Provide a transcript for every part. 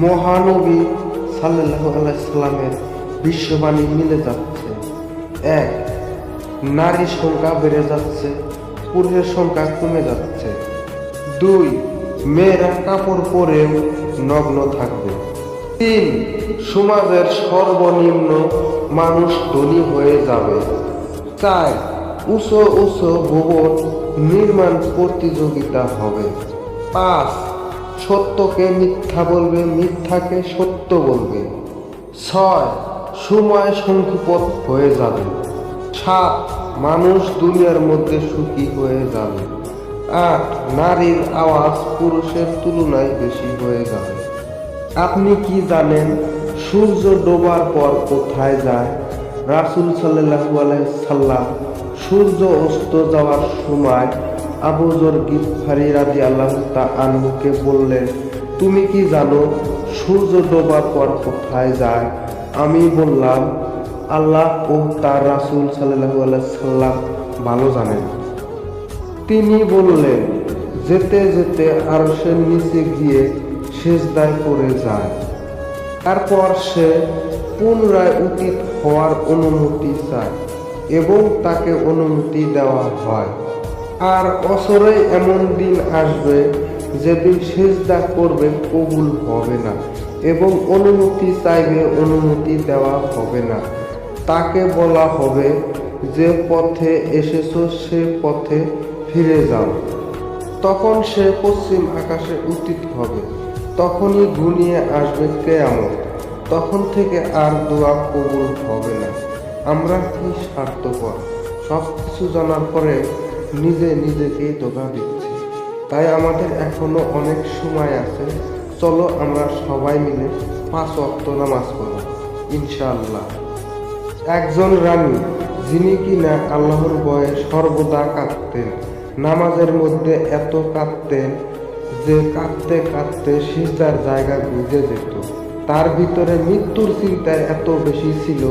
মহানবী সাল্লাহ আলাইসাল্লামের বিশ্ববাণী মিলে যাচ্ছে। এক, নারী সংখ্যা বেড়ে যাচ্ছে, পুরুষের সংখ্যা কমে যাচ্ছে। দুই, মেয়েরা কাপড় পরেও নগ্ন থাকবে। তিন, সমাজের সর্বনিম্ন মানুষ ধনী হয়ে যাবে। চার, উঁচু উঁচু ভবন নির্মাণ প্রতিযোগিতা হবে। পাঁচ সত্যকে মিথ্যা বলবে, মিথ্যাকে সত্য বলবে। ছয়, সময় সংক্ষিপত হয়ে যাবে। সাত, মানুষ দুনিয়ার মধ্যে সুখী হয়ে যাবে। আট, নারীর আওয়াজ পুরুষের তুলনায় বেশি হয়ে যাবে। আপনি কি জানেন, সূর্য ডোবার পর কোথায় যায়? রাসুল সাল্লাহু আলাইসাল্লাম সূর্য অস্ত যাওয়ার সময় আবুজর গিফারি রাজি আল্লাহ তা আনহুকে বললেন, তুমি কি জানো, সূর্য ডোবার পর কোথায় যায়? আমি বললাম, আল্লাহ ও তার রাসুল সাল্লাহু আলাইসাল্লাম ভালো জানেন। তিনি বললেন, যেতে যেতে আরশের নিচে গিয়ে সেজদায় পড়ে যায়। তারপর সে পুনরায় উচিত হওয়ার অনুমতি চায় এবং তাকে অনুমতি দেওয়া হয়। আর অসরে এমন দিন আসবে যেদিন সেজদা করবে কবুল হবে না এবং অনুমতি চাইবে অনুমতি দেওয়া হবে না। তাকে বলা হবে, যে পথে এসেছ সে পথে ফিরে যাও। তখন সে পশ্চিম আকাশে উচিত হবে। তখনই ঘুনিয়ে আসবে কেয়ামত। তখন থেকে আর দোয়া কবুল হবে না। আমরা কি স্বার্থপর? সব কিছু জানার পরে নিজে নিজেকেই ধোকা দিচ্ছি তাই আমাদের এখনও অনেক সময় আছে। চলো আমরা সবাই মিলে পাঁচ অক্ত নামাজ পড়ব ইনশাআল্লাহ। একজন রানী, যিনি কিনা আল্লাহর বয়ে সর্বদা কাঁদতেন, নামাজের মধ্যে এত কাঁদতেন যে কাঁদতে কাঁদতে সিজদার জায়গা বুঝে যেত। তার ভিতরে মৃত্যুর চিন্তা এত বেশি ছিল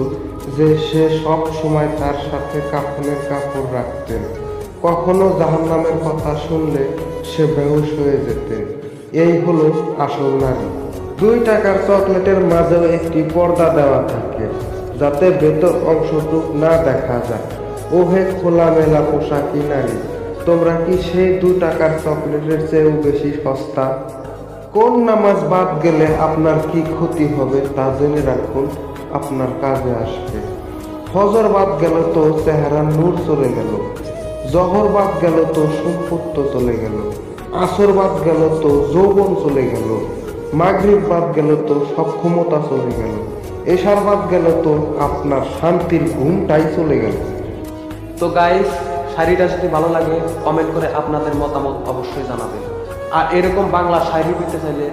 যে সে সব সময় তার সাথে কাফনের কাপড় রাখতেন। কখনো জাহান্নামের কথা শুনলে সে বেহুশ হয়ে যেতেন এই হলো আসল নারী। দুই টাকার চকলেটের মাঝেও একটি পর্দা দেওয়া থাকে, যাতে ভেতর অংশটুক না দেখা যায়। ওহে খোলামেলা পোশাকি নারী, তোমরা কি সেই দু টাকার চকলেটের চেয়েও বেশি সস্তা? কোন নামাজ বাদ গেলে আপনার কি ক্ষতি হবে তা জেনে রাখুন, আপনার কাজে আসবে। ফজর বাদ গেল তো চেহারা নূর চলে গেল। জহর বাদ গেল তো সম্পত্ত চলে গেল। আসর বাদ গেল তো যৌবন চলে গেল। মাগরিব বাদ গেল তো সক্ষমতা চলে গেল। এশার বাদ গেল তো আপনার শান্তির ঘুমটাই চলে গেল। তো গাইস শাড়িটা যদি ভালো লাগে কমেন্ট করে আপনাদের মতামত অবশ্যই জানাবেন। আর এরকম বাংলা শাড়ি পেতে চাইলে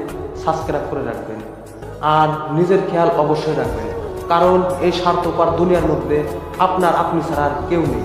সাবস্ক্রাইব করে রাখবেন। আর নিজের খেয়াল অবশ্যই রাখবেন। কারণ এই স্বার্থপর দুনিয়ার মধ্যে আপনার আপনি ছাড়া আর কেউ নেই।